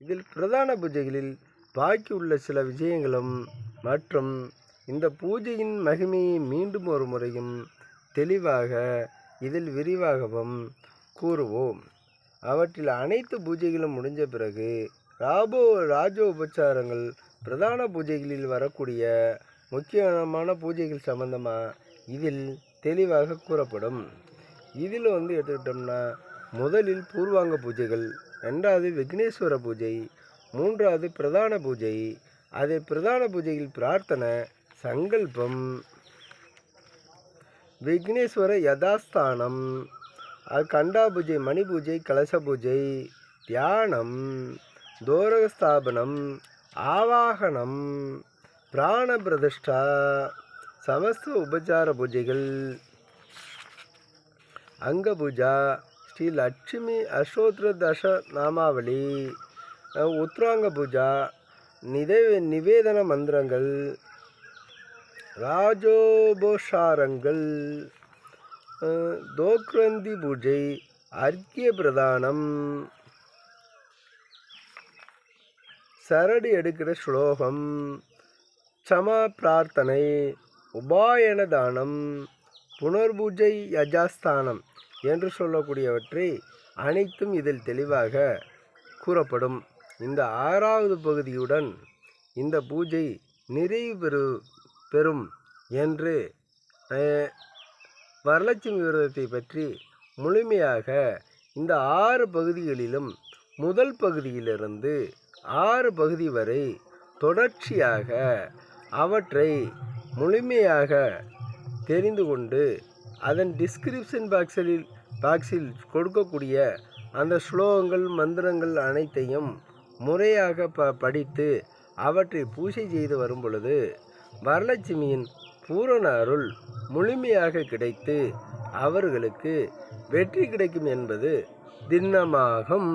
இதில் பிரதான பூஜைகளில் பாக்கி உள்ள சில விஷயங்களும் மற்றும் இந்த பூஜையின் மகிமையை மீண்டும் ஒரு முறையும் தெளிவாக இதில் விரிவாகவும் கூறுவோம். அவற்றில் அனைத்து பூஜைகளும் முடிஞ்ச பிறகு ராபோ ராஜ உபச்சாரங்கள் பிரதான பூஜைகளில் வரக்கூடிய முக்கியமான பூஜைகள் சம்பந்தமாக இதில் தெளிவாக கூறப்படும். இதில் வந்து எடுத்துக்கிட்டோம்னா முதலில் பூர்வாங்க பூஜைகள் ரெண்டாவது விக்னேஸ்வர பூஜை மூன்றாவது பிரதான பூஜை. அது பிரதான பூஜையில் பிரார்த்தனை சங்கல்பம். விக்னேஸ்வர யதாஸ்தானம். அது கண்டா பூஜை மணி பூஜை கலச பூஜை. தியானம் தோரகஸ்தாபனம் ஆவாகனம் பிராண பிரதிஷ்டா சமஸ்த உபச்சார பூஜைகள். அங்க பூஜா ஸ்ரீ லட்சுமி அசோத்ர தச நாமாவளி உத்ராங்க பூஜா நிதே நிவேதன மந்திரங்கள் ராஜோபோஷாரங்கள் தோக்ரந்தி பூஜை அர்க்கிய பிரதானம் சரடி எடுக்கிற ஸ்லோகம் சமா பிரார்த்தனை உபாயன தானம் புனர்பூஜை யஜாஸ்தானம். என்று சொல்லக்கூடியவற்றை அனைத்தும் இதில் தெளிவாக கூறப்படும். இந்த ஆறாவது பகுதியுடன் இந்த பூஜை நிறைவு பெறு பெறும் என்று வரலட்சுமி விரதத்தை பற்றி முழுமையாக இந்த ஆறு பகுதிகளிலும் முதல் பகுதியிலிருந்து ஆறு பகுதி வரை தொடர்ச்சியாக அவற்றை முழுமையாக தெரிந்து கொண்டு அதன் டிஸ்கிரிப்ஷன் பாக்ஸில் பாக்ஸில் கொடுக்கக்கூடிய அந்த ஸ்லோகங்கள் மந்திரங்கள் அனைத்தையும் முறையாக ப படித்து அவற்றை பூஜை செய்து வரும் பொழுது வரலட்சுமியின் பூரண அருள் முழுமையாக கிடைத்து அவர்களுக்கு வெற்றி கிடைக்கும் என்பது திண்ணமாகும்.